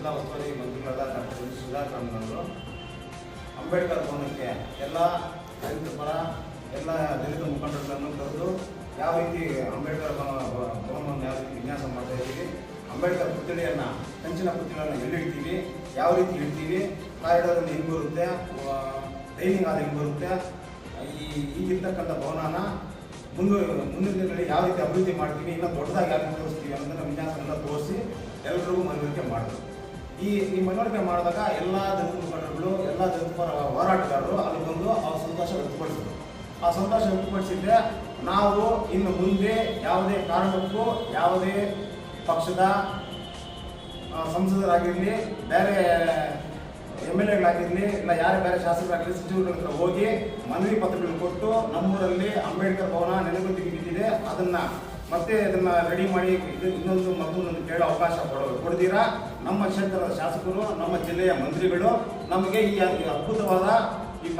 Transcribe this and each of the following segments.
ಜಿಲ್ಲಾ ಉಸ್ತುವಾರಿ ಮಂತ್ರಿಗಳಾದ ಡಾಕ್ಟರ್ ಸುಧಾಕರ್ ಅವರು ಅಂಬೇಡ್ಕರ್ ಭವನಕ್ಕೆ ಎಲ್ಲ ದಲಿತ ಪರ, ಎಲ್ಲ ದಲಿತ ಮುಖಂಡರುಗಳನ್ನು ಕರೆದು ಯಾವ ರೀತಿ ಅಂಬೇಡ್ಕರ್ ಭವ- ಭವ- ಭವನವನ್ನು ಯಾವ ರೀತಿ ವಿನ್ಯಾಸ ಮಾಡ್ತಾ ಇದ್ದೀವಿ, ಅಂಬೇಡ್ಕರ್ ಪುತ್ಥಳಿಯನ್ನು ಕಂಚಿನ ಪುತ್ಥಳಿಯನ್ನು ಎಲ್ಲಿಡ್ತೀವಿ ಯಾವ ರೀತಿ ಇಡ್ತೀವಿ ಕಾರಿಡಾರಲ್ಲಿ ಹೆಂಗೆ ಬರುತ್ತೆ ಡೈನಿಂಗ್ ಹಾಲ್ ಹೆಂಗೆ ಬರುತ್ತೆ, ಈ, ಈಗಿರ್ತಕ್ಕಂಥ ಭವನನ ಮುಂದೆ, ಮುಂದಿನ ದಿನಗಳಲ್ಲಿ ಯಾವ ರೀತಿ ಅಭಿವೃದ್ಧಿ ಮಾಡ್ತೀವಿ, ಇನ್ನೂ ದೊಡ್ಡದಾಗಿ ಯಾವ ರೀತಿ ತೋರಿಸ್ತೀವಿ ನಮ್ಮ ವಿನ್ಯಾಸ ಎಲ್ಲ ತೋರಿಸಿ ಎಲ್ಲರಿಗೂ ಮನವರಿಕೆ ಮಾಡಿದ್ರು ಈ ಈ ಮನವರಿಕೆ ಮಾಡಿದಾಗ ಎಲ್ಲ ದಲಿತ ಮುಖಂಡರುಗಳು ಎಲ್ಲ ದಲಿತ ಹೋರಾಟಗಾರರು ಅಲ್ಲಿ ಬಂದು ಆ ಸಂತೋಷ ವ್ಯಕ್ತಪಡಿಸಿದ್ರು. ಆ ಸಂತೋಷ ವ್ಯಕ್ತಪಡಿಸಿದ್ರೆ ನಾವು ಇನ್ನು ಮುಂದೆ ಯಾವುದೇ ಕಾರಣಕ್ಕೂ ಯಾವುದೇ ಪಕ್ಷದ ಸಂಸದರಾಗಿರಲಿ, ಬೇರೆ ಎಂ ಎಲ್ ಎಗಳಾಗಿರಲಿ, ಇಲ್ಲ ಯಾರೇ ಬೇರೆ ಶಾಸಕರಾಗಲಿ ಸಚಿವರುಗಳ ಹತ್ರ ಹೋಗಿ ಮನವಿ ಪತ್ರಗಳನ್ನು ಕೊಟ್ಟು ನಮ್ಮೂರಲ್ಲಿ ಅಂಬೇಡ್ಕರ್ ಭವನ ನೆನಗುತ್ತಿಗೆ ಬಿದ್ದಿದೆ, ಅದನ್ನ ಮತ್ತೆ ಇದನ್ನ ರೆಡಿ ಮಾಡಿ ಇದು ಇನ್ನೊಂದು ಮತ್ತೊಂದು ಕೇಳೋ ಅವಕಾಶ ಕೊಡೋ ಕೊಡ್ತೀರಾ? ನಮ್ಮ ಕ್ಷೇತ್ರದ ಶಾಸಕರು, ನಮ್ಮ ಜಿಲ್ಲೆಯ ಮಂತ್ರಿಗಳು ನಮಗೆ ಈ ಅದ್ಭುತವಾದ ಈ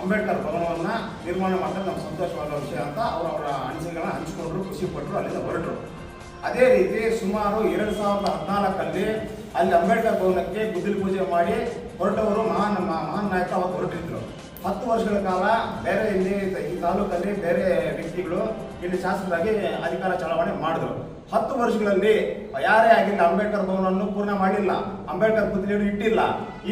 ಅಂಬೇಡ್ಕರ್ ಭವನವನ್ನು ನಿರ್ಮಾಣ ಮಾಡಿದ್ರೆ ನಮ್ಗೆ ಸಂತೋಷವಾದ ವಿಷಯ ಅಂತ ಅವರು ಅನಿಸಿಕೆಗಳನ್ನ ಹಂಚಿಕೊಂಡ್ರು, ಖುಷಿ ಪಟ್ಟರು ಅಲ್ಲಿಂದ ಹೊರಟರು. ಅದೇ ರೀತಿ ಸುಮಾರು ಎರಡು ಸಾವಿರದ ಹದಿನಾಲ್ಕಲ್ಲಿ ಅಲ್ಲಿ ಅಂಬೇಡ್ಕರ್ ಭವನಕ್ಕೆ ಗುದ್ದಲಿ ಪೂಜೆ ಮಾಡಿ ಹೊರಟವರು ಮಹಾನ್ ಮಹಾನ್ ನಾಯಕ ಅವತ್ತು ಹೊರಟಿದ್ರು. ಹತ್ತು ವರ್ಷಗಳ ಕಾಲ ಬೇರೆ ಇಲ್ಲಿ ಈ ತಾಲೂಕಲ್ಲಿ ಬೇರೆ ವ್ಯಕ್ತಿಗಳು ಇಲ್ಲಿ ಶಾಸಕರಾಗಿ ಅಧಿಕಾರ ಚಲಾವಣೆ ಮಾಡಿದ್ರು. ಹತ್ತು ವರ್ಷಗಳಲ್ಲಿ ಯಾರೇ ಆಗಿಲ್ಲ, ಅಂಬೇಡ್ಕರ್ ಭವನವನ್ನು ಪೂರ್ಣ ಮಾಡಿಲ್ಲ, ಅಂಬೇಡ್ಕರ್ ಪುತ್ಲಿಯನ್ನು ಇಟ್ಟಿಲ್ಲ.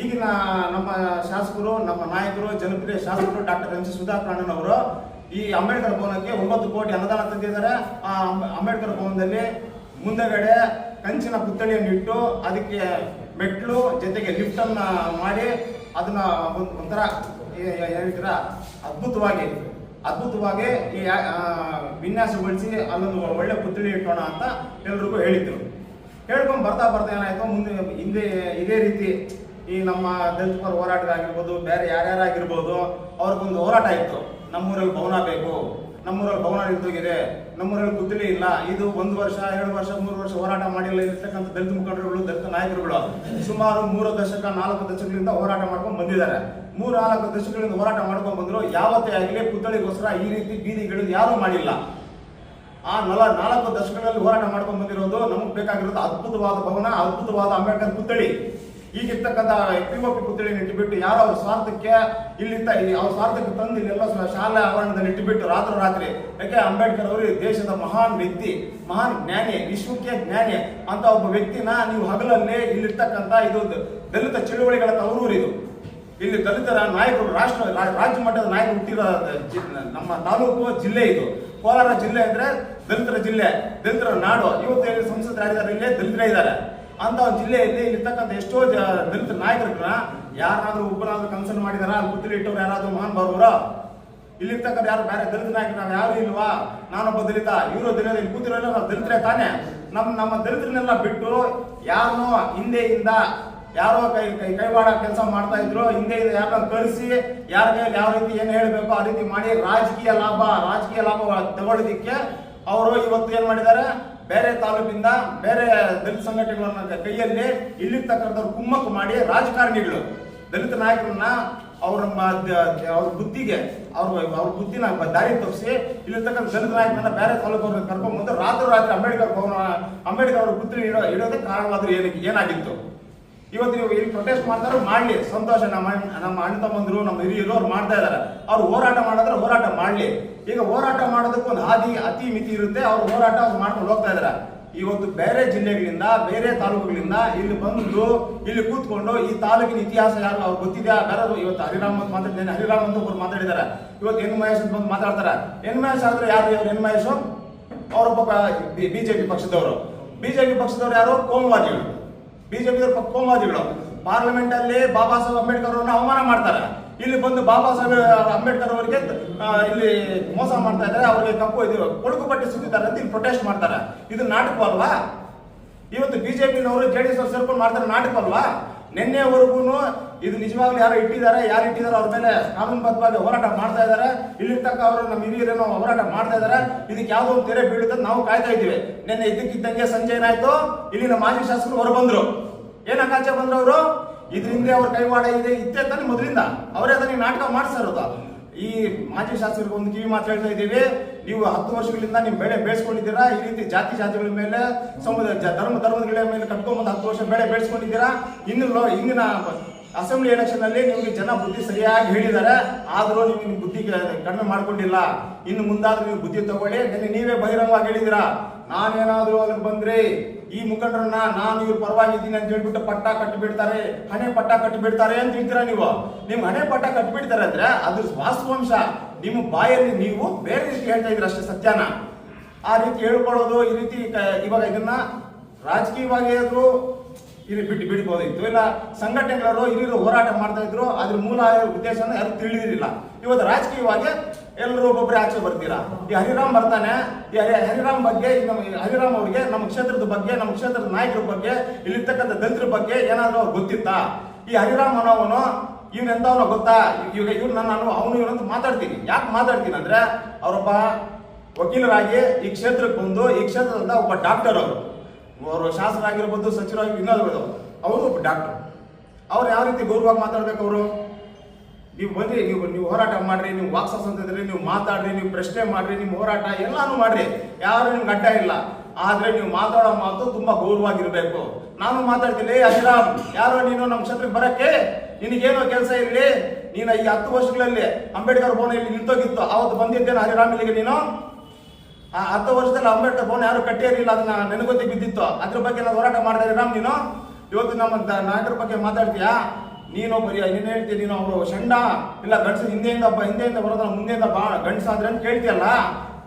ಈಗಿನ ನಮ್ಮ ಶಾಸಕರು, ನಮ್ಮ ನಾಯಕರು, ಜನಪ್ರಿಯ ಶಾಸಕರು ಡಾಕ್ಟರ್ ಎಂ ಸಿ ಸುಧಾಕರ್ ಅವರು ಈ ಅಂಬೇಡ್ಕರ್ ಭವನಕ್ಕೆ ಒಂಬತ್ತು ಕೋಟಿ ಅನುದಾನ ತಂದಿದ್ದಾರೆ. ಆ ಅಂಬೇಡ್ಕರ್ ಭವನದಲ್ಲಿ ಮುಂದೆಗಡೆ ಕಂಚಿನ ಪುತ್ಥಳಿಯನ್ನು ಇಟ್ಟು ಅದಕ್ಕೆ ಮೆಟ್ಲು ಜೊತೆಗೆ ಲಿಫ್ಟನ್ನು ಮಾಡಿ ಅದನ್ನ ಒಂಥರ ಏ- ಏ- ಏನಂತೀರ ಅದ್ಭುತವಾಗಿ. ಅದ್ಭುತವಾಗಿ ಈ ವಿನ್ಯಾಸಗೊಳಿಸಿ ಅಲ್ಲೊಂದು ಒಳ್ಳೆ ಪುತ್ಥಳಿ ಇಟ್ಟೋಣ ಅಂತ ಎಲ್ರಿಗೂ ಹೇಳಿದ್ರು. ಹೇಳ್ಕೊಂಡು ಬರ್ತಾ ಬರ್ತಾ ಏನಾಯ್ತು ಮುಂದೆ ಹಿಂದೆ ಇದೇ ರೀತಿ ಈ ನಮ್ಮ ದಲಿತ ಪರ ಹೋರಾಟಗಾಗಿರ್ಬೋದು ಬೇರೆ ಯಾರ್ಯಾರಾಗಿರ್ಬೋದು ಅವ್ರಿಗೊಂದು ಹೋರಾಟ ಇತ್ತು. ನಮ್ಮೂರಲ್ಲಿ ಭವನ ಬೇಕು, ನಮ್ಮೂರಲ್ಲಿ ಭವನ ನಿಂತೋಗಿದೆ ನಮ್ಮೂರಲ್ಲಿ ಪುತ್ಥಳಿ ಇಲ್ಲ. ಇದು ಒಂದು ವರ್ಷ, ಎರಡು ವರ್ಷ, ಮೂರು ವರ್ಷ ಹೋರಾಟ ಮಾಡಿಲ್ಲ ಇರ್ತಕ್ಕಂಥ ದಲಿತ ಮುಖಂಡರುಗಳು ನಾಯಕರುಗಳು ಸುಮಾರು ಮೂರು ದಶಕ, ನಾಲ್ಕು ದಶಕಗಳಿಂದ ಹೋರಾಟ ಮಾಡ್ಕೊಂಡು ಬಂದಿದ್ದಾರೆ. ಮೂರು ನಾಲ್ಕು ದಶಕಗಳಿಂದ ಹೋರಾಟ ಮಾಡ್ಕೊಂಡು ಬಂದ್ರು ಯಾವತ್ತೇ ಆಗಲಿ ಪುತ್ಥಳಿಗೋಸ್ಕರ ಈ ರೀತಿ ಬೀದಿಗಳು ಯಾರೂ ಮಾಡಿಲ್ಲ. ಆ ನಲ, ನಾಲ್ಕು ದಶಕಗಳಲ್ಲಿ ಹೋರಾಟ ಮಾಡ್ಕೊಂಡು ಬಂದಿರೋದು ನಮಗೆ ಬೇಕಾಗಿರೋದು ಅದ್ಭುತವಾದ ಭವನ, ಅದ್ಭುತವಾದ ಅಂಬೇಡ್ಕರ್ ಪುತ್ಥಳಿ. ಈಗಿರ್ತಕ್ಕಂಥ ಪಿ ಒ ಇಟ್ಟುಬಿಟ್ಟು ಯಾರೋ ಅವ್ರ ಸ್ವಾರ್ಥಕ್ಕೆ ಇಲ್ಲಿಂದ ಅವ್ರ ಸ್ವಾರ್ಥಕ್ಕೆ ತಂದು ಇಲ್ಲೆಲ್ಲ ಶಾಲೆ ಆವರಣದಲ್ಲಿ ಇಟ್ಟುಬಿಟ್ಟು ರಾತ್ರಿ ರಾತ್ರಿ, ಯಾಕೆ ಅಂಬೇಡ್ಕರ್ ಅವರು ದೇಶದ ಮಹಾನ್ ವ್ಯಕ್ತಿ, ಮಹಾನ್ ಜ್ಞಾನಿ, ವಿಶ್ವಕ್ಕೆ ಜ್ಞಾನಿ ಅಂತ ಒಬ್ಬ ವ್ಯಕ್ತಿನ ನೀವು ಹಗಲಲ್ಲೇ ಇಲ್ಲಿರ್ತಕ್ಕಂಥ ಇದು ದಲಿತ ಚಳುವಳಿಗಳ ತವರೂರು ಇದು. ಇಲ್ಲಿ ದಲಿತರ ನಾಯಕರು, ರಾಷ್ಟ್ರ ರಾಜ್ಯ ಮಟ್ಟದ ನಾಯಕರು ಹುಟ್ಟಿರೋ ನಮ್ಮ ತಾಲೂಕು ಜಿಲ್ಲೆ ಇದು. ಕೋಲಾರ ಜಿಲ್ಲೆ ಅಂದ್ರೆ ದಲಿತರ ಜಿಲ್ಲೆ, ದಲಿತರ ನಾಡು. ಇವತ್ತು ಸಂಸದರಾಗಿದ್ದಾರೆ ಇಲ್ಲೇ? ದಲಿತರೇ ಇದ್ದಾರೆ. ಅಂತ ಜಿಲ್ಲೆಯಲ್ಲಿ ಇರ್ತಕ್ಕಂಥ ಎಷ್ಟೋ ದಲಿತ ನಾಯಕರನ್ನ ಯಾರಾದ್ರೂ ಒಬ್ಬರಾದ್ರೂ ಕನ್ಸರ್ನ್ ಮಾಡಿದಾರ? ಅಲ್ಲಿ ಪುತ್ರಿ ಇಟ್ಟವ್ರು ಯಾರಾದ್ರೂ ಮಹಾನ್ ಬರೋರು ಇಲ್ಲಿರ್ತಕ್ಕಂಥ ಯಾರು ಬೇರೆ ದಲಿತ ನಾಯಕರು ನಾವು ಯಾರು ಇಲ್ವಾ? ನಾನೊಬ್ಬ ದಲಿತ, ಇವರು ದಲಿತ, ಇಲ್ಲಿ ಕೂತಿರೋಲ್ಲ ದಲಿತರೇ ತಾನೇ? ನಮ್ಮ ನಮ್ಮ ದಲಿತರನ್ನೆಲ್ಲ ಬಿಟ್ಟು ಯಾರನ್ನೋ ಹಿಂದೆಯಿಂದ ಯಾರೋ ಕೈ ಕೈ ಕೈವಾಡ ಕೆಲಸ ಮಾಡ್ತಾ ಇದ್ರು ಹಿಂದೆ ಯಾರನ್ನ ಕರೆಸಿ, ಯಾರ ಕೈಯಲ್ಲಿ ಯಾವ ರೀತಿ ಏನು ಹೇಳಬೇಕು ಆ ರೀತಿ ಮಾಡಿ ರಾಜಕೀಯ ಲಾಭ ರಾಜಕೀಯ ಲಾಭ ತಗೊಳ್ಳೋದಿಕ್ಕೆ ಅವರು ಇವತ್ತು ಏನ್ ಮಾಡಿದ್ದಾರೆ? ಬೇರೆ ತಾಲೂಕಿಂದ ಬೇರೆ ದಲಿತ ಸಂಘಟನೆಗಳನ್ನ ಕೈಯಲ್ಲಿ ಇಲ್ಲಿರ್ತಕ್ಕಂಥವ್ರು ಕುಮ್ಮಕ್ಕು ಮಾಡಿ ರಾಜಕಾರಣಿಗಳು. ದಲಿತ ನಾಯಕರನ್ನ ಅವ್ರ ಅವ್ರ ಬುದ್ಧಿಗೆ, ಅವ್ರ ಅವ್ರ ಬುದ್ಧಿನ ದಾರಿ ತಪ್ಪಿಸಿ ಇಲ್ಲಿರ್ತಕ್ಕಂಥ ದಲಿತ ನಾಯಕರನ್ನ ಬೇರೆ ತಾಲೂಕವ್ರನ್ನ ಕರ್ಕೊಂಡ್ಬಂದು ರಾತ್ರಿ ರಾತ್ರಿ ಅಂಬೇಡ್ಕರ್ ಭವನ, ಅಂಬೇಡ್ಕರ್ ಅವ್ರ ಪುತ್ರಿ ಇಡೋ ಇಡೋದಕ್ಕೆ ಕಾರಣವಾದ್ರು ಏನಕ್ಕೆ ಏನಾಗಿತ್ತು? ಇವತ್ತು ನೀವು ಇಲ್ಲಿ ಪ್ರೊಟೆಸ್ಟ್ ಮಾಡ್ತಾರೋ ಮಾಡ್ಲಿ. ಸಂತೋಷ, ನಮ್ಮ ನಮ್ಮ ಅಣ್ಣ ತಮ್ಮಂದ್ರು, ನಮ್ಮ ಹಿರಿಯರು ಅವ್ರು ಮಾಡ್ತಾ ಇದ್ದಾರೆ. ಅವ್ರು ಹೋರಾಟ ಮಾಡಿದ್ರೆ ಹೋರಾಟ ಮಾಡ್ಲಿ. ಈಗ ಹೋರಾಟ ಮಾಡೋದಕ್ಕೆ ಒಂದು ಹಾದಿ, ಅತಿ ಮಿತಿ ಇರುತ್ತೆ. ಅವ್ರು ಹೋರಾಟ ಮಾಡ್ಕೊಂಡು ಹೋಗ್ತಾ ಇದ್ದಾರೆ. ಇವತ್ತು ಬೇರೆ ಜಿಲ್ಲೆಗಳಿಂದ, ಬೇರೆ ತಾಲೂಕುಗಳಿಂದ ಇಲ್ಲಿ ಬಂದು, ಇಲ್ಲಿ ಕೂತ್ಕೊಂಡು ಈ ತಾಲೂಕಿನ ಇತಿಹಾಸ ಯಾರು ಅವ್ರು ಗೊತ್ತಿದ್ಯಾ? ಬೇರೆ ಇವತ್ತು ಹರಿರಾಮ್ ಅಂತ ಮಾತಾಡಿದ್ದೇನೆ ಹರಿರಾಮ್ ಅಂತ ಒಬ್ರು ಮಾತಾಡಿದ್ದಾರೆ. ಇವತ್ತು ಎನ್ ಮಹೇಶ್ ಅಂತ ಬಂದು ಮಾತಾಡ್ತಾರೆ. ಎನ್ ಮಹೇಶ್ ಆದ್ರೆ ಯಾರು ಇವ್ರು? ಎನ್ ಮಹೇಶ್? ಅವರೊಬ್ಬ ಬಿಜೆಪಿ ಪಕ್ಷದವರು. ಬಿಜೆಪಿ ಪಕ್ಷದವರು ಯಾರು? ಕೋಮುವಾದಿಗಳು. ಬಿಜೆಪಿ ಕೋಮುವಾದಿಗಳು ಪಾರ್ಲಿಮೆಂಟ್ ಅಲ್ಲಿ ಬಾಬಾ ಸಾಹೇಬ್ ಅಂಬೇಡ್ಕರ್ ಅವರನ್ನ ಅವಮಾನ ಮಾಡ್ತಾರೆ. ಇಲ್ಲಿ ಬಂದು ಬಾಬಾ ಸಾಹೇಬ್ ಅಂಬೇಡ್ಕರ್ ಅವರಿಗೆ ಇಲ್ಲಿ ಮೋಸ ಮಾಡ್ತಾ ಇದ್ದಾರೆ, ಅವರಿಗೆ ತಪ್ಪು ಇದು ಕೊಡುಕು ಪಟ್ಟಿ ಸುತ್ತಿದ್ದಾರೆ ಅಂತ ಇಲ್ಲಿ ಪ್ರೊಟೆಸ್ಟ್ ಮಾಡ್ತಾರೆ. ಇದು ನಾಟಕ ಅಲ್ವಾ ಇವತ್ತು ಬಿಜೆಪಿನವರು ಜೆ ಡಿ ಎಸ್ ಸೇರ್ಕೊಂಡು ಮಾಡ್ತಾರೆ ನಾಟಕ ಅಲ್ವಾ ನಿನ್ನೆವರೆಗೂ ಇದು ನಿಜವಾಗ್ಲೂ ಯಾರು ಇಟ್ಟಿದ್ದಾರೆ ಯಾರು ಇಟ್ಟಿದ್ದಾರೆ ಅವ್ರ ಮೇಲೆ ಕಾನೂನುಬದ್ಧವಾಗಿ ಹೋರಾಟ ಮಾಡ್ತಾ ಇದ್ದಾರೆ. ಇಲ್ಲಿರ್ತಕ್ಕ ಅವರು ನಮ್ಮ ಹಿರಿಯರೇನೋ ಹೋರಾಟ ಮಾಡ್ತಾ ಇದ್ದಾರೆ. ಇದಕ್ಕೆ ಯಾವುದೋ ಒಂದು ತೆರೆ ಬೀಳುತ್ತೆ ನಾವು ಕಾಯ್ತಾ ಇದ್ದೀವಿ. ನಿನ್ನೆ ಇದ್ದಕ್ಕಿದ್ದಂಗೆ ಸಂಜೆ ಏನಾಯ್ತು? ಇಲ್ಲಿನ ಮಾಜಿ ಶಾಸಕರು ಹೊರ ಬಂದ್ರು ಏನು ಆಚೆ ಬಂದ್ರು ಅವರು? ಇದ್ರ ಹಿಂದೆ ಅವ್ರ ಕೈವಾಡ ಇದೆ, ಇತ್ತೆ ತಾನೆ ಮೊದಲಿಂದ. ಅವರೇ ಅದನ್ನ ನಾಟಕ ಮಾಡಿಸ್ತಾ ಈ ಮಾಜಿ ಶಾಸಕರಿಗೆ ಒಂದು ಕಿವಿ ಮಾತು ಹೇಳ್ತಾ ಇದ್ದೀವಿ. ನೀವು ಹತ್ತು ವರ್ಷಗಳಿಂದ ನೀವು ಬೆಳೆ ಬೆಳೆಸ್ಕೊಂಡಿದ್ದೀರಾ ಈ ರೀತಿ ಜಾತಿ ಜಾತಿಗಳ ಮೇಲೆ, ಸಮುದಾಯ ಧರ್ಮ ಧರ್ಮಗಳ ಮೇಲೆ ಕಟ್ಕೊಂಡ್ಬಂದು ಹತ್ತು ವರ್ಷ ಬೆಳೆ ಬೆಳೆಸ್ಕೊಂಡಿದ್ದೀರಾ ಇನ್ನು ಇಂದಿನ ಅಸೆಂಬ್ಲಿ ಎಲೆಕ್ಷನ್ ಅಲ್ಲಿ ನಿಮಗೆ ಜನ ಬುದ್ಧಿ ಸರಿಯಾಗಿ ಹೇಳಿದ್ದಾರೆ, ಆದರೂ ನೀವು ನಿಮ್ ಬುದ್ಧಿ ಕಡಿಮೆ ಮಾಡ್ಕೊಂಡಿಲ್ಲ. ಇನ್ನು ಮುಂದಾದ್ರೂ ನೀವು ಬುದ್ಧಿ ತಗೊಳ್ಳಿ ನಿನ್ನೆ ನೀವೇ ಬಹಿರಂಗವಾಗಿ ಹೇಳಿದಿರಾ ನಾನೇನಾದ್ರೂ ಅದಕ್ಕೆ ಬಂದ್ರೆ? ಈ ಮುಖಂಡರನ್ನ ನಾನು ಇವ್ರ ಪರವಾಗಿದ್ದೀನಿ ಅಂತ ಹೇಳ್ಬಿಟ್ಟು ಪಟ್ಟ ಕಟ್ಟಿ ಬಿಡ್ತಾರೆ ಹಣೆ ಪಟ್ಟ ಕಟ್ಟಿ ಬಿಡ್ತಾರೆ ಅಂತ ಹೇಳ್ತೀರಾ ನೀವು? ನಿಮ್ ಹಣೆ ಪಟ್ಟ ಕಟ್ಟಿ ಬಿಡ್ತಾರೆ ಅಂದ್ರೆ ಅದ್ರ ವಾಸ್ತವಾಂಶ. ನಿಮ್ಮ ಬಾಯಲ್ಲಿ ನೀವು ಬೇರೆ ರೀತಿ ಹೇಳ್ತಾ ಇದ್ರ ಅಷ್ಟೇ ಸತ್ಯನ. ಆ ರೀತಿ ಹೇಳ್ಕೊಳ್ಳೋದು ಈ ರೀತಿ ಇವಾಗ ಇದನ್ನ ರಾಜಕೀಯವಾಗಿ ಆದ್ರೂ ಇಲ್ಲಿ ಬಿಟ್ಟು ಬಿಡ್ಬೋದಿತ್ತು. ಇಲ್ಲ ಸಂಘಟನೆಗಳವರು ಇಲ್ಲಿರೋ ಹೋರಾಟ ಮಾಡ್ತಾ ಇದ್ರು. ಅದ್ರ ಮೂಲ ಉದ್ದೇಶನ ಯಾರು ತಿಳಿದಿರಲಿಲ್ಲ. ಇವತ್ತು ರಾಜಕೀಯವಾಗಿ ಎಲ್ಲರೂ ಒಬ್ಬೊಬ್ಬರೇ ಆಚೆ ಬರ್ತೀರಾ. ಈ ಹರಿರಾಮ್ ಬರ್ತಾನೆ. ಈ ಹರಿ ಹರಿರಾಮ್ ಬಗ್ಗೆ ನಮ್ಮ ಹರಿರಾಮ್ ಅವರಿಗೆ, ನಮ್ಮ ಕ್ಷೇತ್ರದ ಬಗ್ಗೆ, ನಮ್ಮ ಕ್ಷೇತ್ರದ ನಾಯಕರ ಬಗ್ಗೆ, ಇಲ್ಲಿರ್ತಕ್ಕಂಥ ದಲಿತರ ಬಗ್ಗೆ ಏನಾದರೂ ಗೊತ್ತಿತ್ತಾ? ಈ ಹರಿರಾಮ್ ಅನ್ನೋವನು ಇವ್ನ ಎಂತವನ ಗೊತ್ತಾ? ಇವಾಗ ಇವ್ರು ನಾನು ಅವನು ಇವನಂತ ಮಾತಾಡ್ತೀನಿ. ಯಾಕೆ ಮಾತಾಡ್ತೀನಿ ಅಂದ್ರೆ, ಅವರೊಬ್ಬ ವಕೀಲರಾಗಿ ಈ ಕ್ಷೇತ್ರಕ್ಕೆ ಬಂದು, ಈ ಕ್ಷೇತ್ರದಿಂದ ಒಬ್ಬ ಡಾಕ್ಟರ್ ಅವರು. ಅವರು ಶಾಸಕರಾಗಿರ್ಬೋದು, ಸಚಿವರಾಗಿ ಇನ್ನೊಂದು ಅವರು ಒಬ್ಬ ಡಾಕ್ಟರ್. ಅವ್ರು ಯಾವ ರೀತಿ ಗೌರವವಾಗಿ ಮಾತಾಡ್ಬೇಕು ಅವರು? ನೀವು ಬನ್ನಿ ನೀವು ನೀವು ಹೋರಾಟ ಮಾಡ್ರಿ, ನೀವು ವಾಕ್ಸಸ್ ಅಂತಿದ್ರಿ ನೀವು ಮಾತಾಡ್ರಿ, ನೀವು ಪ್ರಶ್ನೆ ಮಾಡ್ರಿ ನಿಮ್ಮ ಹೋರಾಟ ಎಲ್ಲಾನು ಮಾಡ್ರಿ. ಯಾರು ನಿಮ್ಗೆ ಅಡ್ಡ ಇಲ್ಲ. ಆದ್ರೆ ನೀವು ಮಾತಾಡೋ ಮಾತು ತುಂಬಾ ಗೌರವವಾಗಿರ್ಬೇಕು. ನಾನು ಮಾತಾಡ್ತೀನಿ ಅಶ್ರಾಮ್ ಯಾರೋ ನೀನು ನಮ್ಮ ಕ್ಷೇತ್ರಕ್ಕೆ ಬರಕ್ಕೆ? ನಿನಗೇನೋ ಕೆಲಸ ಇರಲಿ? ನೀನು ಈ ಹತ್ತು ವರ್ಷಗಳಲ್ಲಿ ಅಂಬೇಡ್ಕರ್ ಭವನ ಇಲ್ಲಿ ನಿಂತೋಗಿತ್ತು. ಅವತ್ತು ಬಂದಿದ್ದೇನೆ ಹರಿರಾಮ್ ಇಲ್ಲಿಗೆ ನೀನು? ಆ, ಹತ್ತು ವರ್ಷದಲ್ಲಿ ಅಂಬೇಡ್ಕರ್ ಭವನ ಯಾರು ಕಟ್ಟಿರಲಿಲ್ಲ ಅದನ್ನ ನೆನಗೊತ್ತಿ ಬಿದ್ದಿತ್ತು. ಅದ್ರ ಬಗ್ಗೆ ನಾವು ಹೋರಾಟ ಮಾಡಿದ್ರೆ ರಾಮ್ ನೀನು? ಇವತ್ತು ನಮ್ಮ ನಾಯಕರ ಬಗ್ಗೆ ಮಾತಾಡ್ತೀಯಾ? ನೀನು ಬರೀ, ನೀನು ಹೇಳ್ತೀಯ, ನೀನು ಅವರು ಸಣ್ಣ ಇಲ್ಲ, ಗಂಡಸ ಹಿಂದೆಯಿಂದ ಹಿಂದೆಯಿಂದ ಬರೋದ್ರ ಮುಂದೆಯಿಂದ ಬಾ ಗಂಡಸಾದ್ರೆ ಅಂತ ಕೇಳ್ತೀಯಲ್ಲ?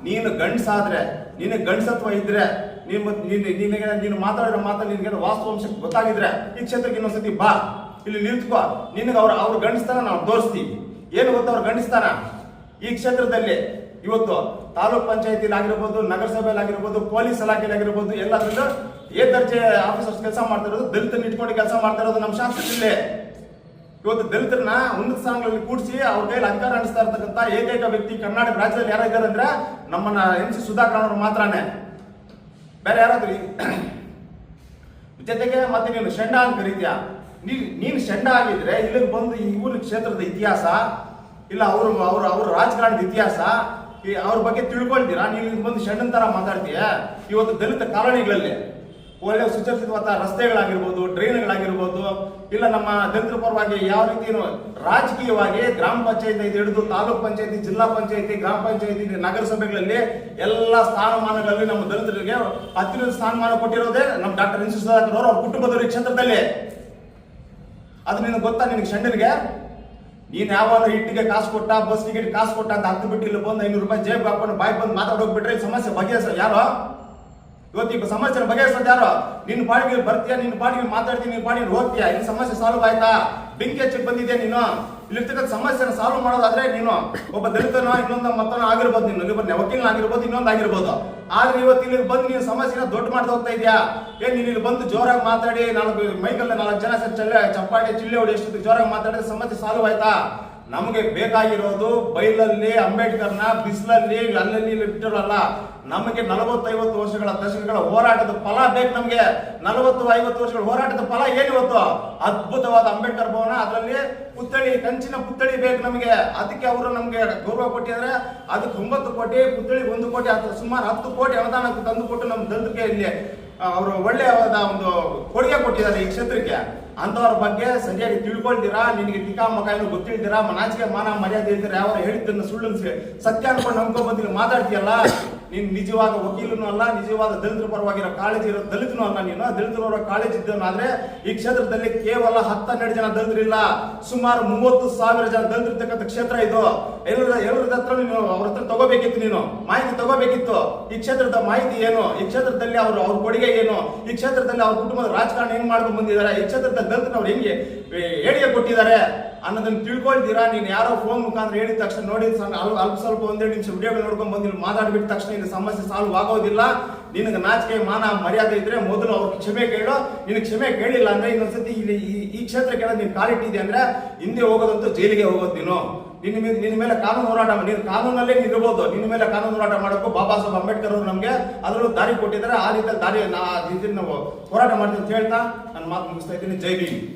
ನೀನು ಗಂಡಸಾದ್ರೆ ನಿನಗೆ ಗಂಡಸತ್ವ ಇದ್ರೆ ನೀನು ನೀನು ನಿನಗೆ, ನೀನು ಮಾತಾಡಿರೋ ಮಾತಲ್ಲಿ ನಿನಗೆ ವಾಸ್ತವಾಂಶ ಗೊತ್ತಾಗಿದ್ರೆ ಈ ಕ್ಷೇತ್ರಕ್ಕೆ ಇನ್ನೊಂದ್ಸತಿ ಬಾ. ಇಲ್ಲಿ ನಿಲ್ತ್ಕೋ ನಿನಗೆ ಅವ್ರ ಅವ್ರ ಗಂಡಸ್ತಾನ ನಾವು ತೋರಿಸ್ತೀವಿ ಏನು ಗೊತ್ತ ಅವ್ರ ಗಂಡಸ್ತಾನ ಈ ಕ್ಷೇತ್ರದಲ್ಲಿ ಇವತ್ತು ತಾಲೂಕ್ ಪಂಚಾಯತಿಲಾಗಿರ್ಬೋದು ಆಗಿರ್ಬೋದು ನಗರಸಭೆಯಲ್ಲಿ ಆಗಿರ್ಬೋದು ಪೊಲೀಸ್ ಇಲಾಖೆಯಲ್ಲಿ ಆಗಿರ್ಬೋದು ಎಲ್ಲದರಲ್ಲೂ ಏ ದರ್ಜೆ ಆಫೀಸರ್ಸ್ ಕೆಲಸ ಮಾಡ್ತಾ ಇರೋದು ಇಟ್ಕೊಂಡು ಕೆಲಸ ಮಾಡ್ತಾ ಇರೋದು ನಮ್ಮ ಶಾಸಕ ಜಿಲ್ಲೆ. ಇವತ್ತು ದಲಿತರನ್ನ ಉನ್ನತ ಸ್ಥಾನಗಳಲ್ಲಿ ಕೂಡಿಸಿ ಅವ್ರ ಕೈಲಿ ಅಧಿಕಾರ ಅನಿಸ್ತಾ ಇರ್ತಕ್ಕಂಥ ಏಕೈಕ ವ್ಯಕ್ತಿ ಕರ್ನಾಟಕ ರಾಜ್ಯದಲ್ಲಿ ಯಾರಿದ್ದಾರೆ ಅಂದ್ರೆ ನಮ್ಮನ್ನ ಎಂ ಸಿ ಸುಧಾಕರ್ ಅವರು ಮಾತ್ರನೇ. ಬೇರೆ ಯಾರಾದ್ರಿ ಜೊತೆಗೆ ಮತ್ತೆ ನೀನು ಶಂಡ ಅಂತ ಕರೀತೀಯ? ನೀನು ಶಂಡ ಆಗಿದ್ರೆ ಇಲ್ಲಿಗೆ ಬಂದು ಈ ಊರಿನ ಕ್ಷೇತ್ರದ ಇತಿಹಾಸ, ಇಲ್ಲ ಅವರು ಅವರು ಅವ್ರ ರಾಜಕಾರಣದ ಇತಿಹಾಸ ಈ ಅವ್ರ ಬಗ್ಗೆ ತಿಳ್ಕೊಳ್ತೀರಾ ನೀನು ಇಲ್ಲಿ ಬಂದು ಶಂಡನ್ ತರ ಮಾತಾಡ್ತೀಯ? ಇವತ್ತು ದಲಿತ ಕಾಲೋನಿಗಳಲ್ಲಿ ಒಳ್ಳೆ ಸುಚರಿಸಿತ ರಸ್ತೆಗಳಾಗಿರ್ಬೋದು, ಡ್ರೈನ್ಗಳಾಗಿರ್ಬೋದು, ಇಲ್ಲ ನಮ್ಮ ದಲಿತರ ಪರವಾಗಿ ಯಾವ ರೀತಿ ರಾಜಕೀಯವಾಗಿ ಗ್ರಾಮ ಪಂಚಾಯತಿ ಹಿಡಿದು ತಾಲೂಕ್ ಪಂಚಾಯತಿ, ಜಿಲ್ಲಾ ಪಂಚಾಯತಿ, ಗ್ರಾಮ ಪಂಚಾಯತಿ, ನಗರಸಭೆಗಳಲ್ಲಿ ಎಲ್ಲ ಸ್ಥಾನಮಾನಗಳಲ್ಲಿ ನಮ್ಮ ದಲಿತರಿಗೆ ಅತ್ಯುನ್ನತ ಸ್ಥಾನಮಾನ ಕೊಟ್ಟಿರೋದೇ ನಮ್ಮ ಡಾಕ್ಟರ್ ಎನ್ ಸುಧಾಕರ್ ಅವರು ಅವ್ರ ಕುಟುಂಬದವರು ಈ ಕ್ಷೇತ್ರದಲ್ಲಿ. ಅದು ನಿನಗೆ ಗೊತ್ತಾ? ನಿನಗೆ ಶಂಡನಿಗೆ ನೀನ್ ಯಾವಾಗ ಹಿಟ್ಟಿಗೆ ಕಾಸು ಕೊಟ್ಟ, ಬಸ್ ಟಿಕೆಟ್ ಕಾಸು ಕೊಟ್ಟ ಅಂತ ಹತ್ತು ಬಿಟ್ಟು ಇಲ್ಲಿ ಬಂದು ಐನೂರು ರೂಪಾಯಿ ಜೇಬ್ ಹಾಕೊಂಡು ಬಾಯ್ ಬಂದು ಮಾತಾಡೋಗ್ಬಿಟ್ರೆ ಸಮಸ್ಯೆ ಬಗೆಹರಿಸೋ ಯಾರೋ? ಇವತ್ತು ಸಮಸ್ಯೆ ಬಗೆಹರಿಸೋದು ಯಾರು? ನಿನ್ನ ಪಾಡಿಗೆ ಬರ್ತೀಯಾ? ನಿನ್ನ ಪಾಡಿಗೆ ಮಾತಾಡ್ತೀನಿ, ನಿನ್ನ ಪಾಡಿಗೆ ಹೋಗ್ತೀಯಾ? ಈ ಸಮಸ್ಯೆ ಸಾಲ್ವ್ ಆಯ್ತಾ? ಬೆಂಕಿ ಹಚ್ಚಿ ಬಂದಿದ್ಯಾ ನೀನು? ಇಲ್ಲಿರ್ತಕ್ಕಂಥ ಸಮಸ್ಯೆನ ಸಾಲ್ವ್ ಮಾಡೋದಾದ್ರೆ ನೀನು ಒಬ್ಬ ದಲಿತನ ಇನ್ನೊಂದು ಮತನ ಆಗಿರ್ಬೋದು, ನೀನು ಇಲ್ಲಿ ವಕೀಲನ ಆಗಿರ್ಬೋದು, ಇನ್ನೊಂದು ಆಗಿರ್ಬೋದು. ಆದ್ರೆ ಇವತ್ತು ಇಲ್ಲಿ ಬಂದು ನೀನು ಸಮಸ್ಯೆನ ದೊಡ್ಡ ಮಾಡ್ತಾ ಹೋಗ್ತಾ ಇದೆಯಾ? ಏನ್ ನೀನು ಇಲ್ಲಿ ಬಂದು ಜೋರಾಗಿ ಮಾತಾಡಿ, ನಾಲ್ಕು ಮೈಕಲ್ಲ ನಾಲ್ಕು ಜನ ಸರ್ ಚಲ್ಲ ಚಪ್ಪಾಟಿ ಚಿಲ್ಲೆ ಹೊಡಿ ಎಷ್ಟು ಜೋರಾಗಿ ಮಾತಾಡಿದ್ರೆ ಸಮಸ್ಯೆ ಸಾಲ್ವ್ ಆಯ್ತಾ? ನಮಗೆ ಬೇಕಾಗಿರೋದು ಬೈಲಲ್ಲಿ, ಅಂಬೇಡ್ಕರ್ನ, ಬಿಸಿಲಲ್ಲಿ, ಅಲ್ಲಲ್ಲಿ ಬಿಟ್ಟಿರಲ್ಲ ನಮಗೆ ನಲವತ್ತೈವತ್ತು ವರ್ಷಗಳ ದಶಕಗಳ ಹೋರಾಟದ ಫಲ ಬೇಕು ನಮಗೆ. ನಲವತ್ತು, ಐವತ್ತು ವರ್ಷಗಳ ಹೋರಾಟದ ಫಲ ಏನು ಇವತ್ತು ಅದ್ಭುತವಾದ ಅಂಬೇಡ್ಕರ್ ಭವನ, ಅದರಲ್ಲಿ ಪುತ್ಥಳಿ, ಕಂಚಿನ ಪುತ್ಥಳಿ ಬೇಕು ನಮಗೆ. ಅದಕ್ಕೆ ಅವರು ನಮಗೆ ಗೌರವ ಕೊಟ್ಟಿದ್ರೆ ಅದಕ್ಕೆ ಒಂಬತ್ತು ಕೋಟಿ, ಪುತ್ಥಳಿ ಒಂದು ಕೋಟಿ, ಹತ್ತು, ಸುಮಾರು ಹತ್ತು ಕೋಟಿ ಅನುದಾನ ತಂದು ಕೊಟ್ಟು ನಮ್ಮ ದಲಿತರಿಗೆ ಇಲ್ಲಿ ಅವರು ಒಳ್ಳೆಯವಾದ ಒಂದು ಕೊಡುಗೆ ಕೊಟ್ಟಿದ್ದಾರೆ ಈ ಕ್ಷೇತ್ರಕ್ಕೆ. ಅಂತವ್ರ ಬಗ್ಗೆ ಸರಿಯಾಗಿ ತಿಳ್ಕೊಳ್ತೀರಾ ನಿನಗೆ ಟಿಕಾ ಮಗ ಏನು ಗೊತ್ತಿಳ್ತೀರಾ ನಾಚಿಕೆ ಮಾನ ಮರ್ಯಾದೆ ಇದ್ದೀರಾ ಯಾವ ಹೇಳಿದ್ದನ್ನು ಸುಳ್ಳು ಸತ್ಯ ಅನ್ಕೊಂಡು ನಂಬ್ಕೊಂಡ್ ಬಂದಿಲ್ಲ ಮಾತಾಡ್ತೀಯಲ್ಲ? ನೀನ್ ನಿಜವಾದ ವಕೀಲನು ಅಲ್ಲ, ನಿಜವಾದ ದಲಿತರ ಪರವಾಗಿರೋ ಕಾಳಜಿ ಇರೋ ದಲಿತನು ಅಲ್ಲ ನೀನು. ದಲಿತರ ಪರವಾಗಿ ಕಾಳಜಿ ಇದ್ದವನಾದ್ರೆ ಈ ಕ್ಷೇತ್ರದಲ್ಲಿ ಕೇವಲ ಹತ್ತೆರಡು ಜನ ದಲಿತರಿಲ್ಲ, ಸುಮಾರು ಮೂವತ್ತು ಸಾವಿರ ಜನ ದಲಿತರಿರ್ತಕ್ಕಂಥ ಕ್ಷೇತ್ರ ಇದು. ಎಲ್ಲರ ಹತ್ರ ನೀನು, ಅವ್ರ ಹತ್ರ ತಗೋಬೇಕಿತ್ತು ನೀನು. ಮಾಹಿತಿ ತಗೋಬೇಕಿತ್ತು. ಈ ಕ್ಷೇತ್ರದ ಮಾಹಿತಿ ಏನು? ಈ ಕ್ಷೇತ್ರದಲ್ಲಿ ಅವರು, ಅವ್ರ ಕೊಡುಗೆ ಏನು? ಈ ಕ್ಷೇತ್ರದಲ್ಲಿ ಅವ್ರ ಕುಟುಂಬದ ರಾಜಕಾರಣ ಹೆಂಗ್ ಮಾಡ್ಕೊಂಡು ಬಂದಿದ್ದಾರೆ? ಈ ಕ್ಷೇತ್ರದ ದಲಿತರು ಅವ್ರು ಹೆಂಗೆ ಹೇಳಿಕೆ ಕೊಟ್ಟಿದ್ದಾರೆ? ಅನ್ನೋದನ್ನ ತಿಳ್ಕೊಳ್ತೀರಾ? ನೀನು ಯಾರೋ ಫೋನ್ ಮುಖಾಂತರ ಹೇಳಿದ ತಕ್ಷಣ ನೋಡಿ ಸಣ್ಣ ಅಲ್ಪ ಸ್ವಲ್ಪ ಒಂದೆರಡು ನಿಮಿಷ ವಿಡಿಯೋಗಳು ನೋಡ್ಕೊಂಡು ಬಂದಿಲ್ಲ ಮಾತಾಡ್ಬಿಟ್ಟ ತಕ್ಷಣ ಇದು ಸಮಸ್ಯೆ ಸಾಲ್ವ್ ಆಗೋದಿಲ್ಲ. ನಿನಗೆ ನಾಚಿಕೆ, ಮಾನ, ಮರ್ಯಾದೆ ಇದ್ರೆ ಮೊದಲು ಅವ್ರಿಗೆ ಕ್ಷಮೆ ಕೇಳು. ನಿನಗೆ ಕ್ಷಮೆ ಕೇಳಿಲ್ಲ ಅಂದ್ರೆ ಇನ್ನೊಂದ್ಸತಿ ಇಲ್ಲಿ ಈ- ಈ ಕ್ಷೇತ್ರಕ್ಕೆ ನೀನು ಕಾಲಿಟ್ಟಿದೆ ಅಂದ್ರೆ ಹಿಂದೆ ಹೋಗೋದಂತೂ ಜೈಲಿಗೆ ಹೋಗೋದು ನೀನು. ನಿನ್ನ ಮೇಲೆ ನಿನ್ನ ಮೇಲೆ ಕಾನೂನು ಹೋರಾಟ ನೀನು ಕಾನೂನಲ್ಲೇ ನೀನು ಇರ್ಬೋದು. ನಿನ್ನ ಮೇಲೆ ಕಾನೂನು ಹೋರಾಟ ಮಾಡೋಕ್ಕೂ ಬಾಬಾ ಸಾಹೇಬ್ ಅಂಬೇಡ್ಕರ್ ಅವರು ನಮಗೆ ಅದರಲ್ಲೂ ದಾರಿ ಕೊಟ್ಟಿದ್ದಾರೆ. ಆ ರೀತಿಯಲ್ಲಿ ದಾರಿ ನಾ ನಾವು ಹೋರಾಟ ಮಾಡ್ತೀನಿ ಅಂತ ಹೇಳ್ತಾ ನನ್ನ ಮಾತು ಮುಗಿಸ್ತಾ ಇದ್ದೀನಿ. ಜೈ ಭೀಮ್.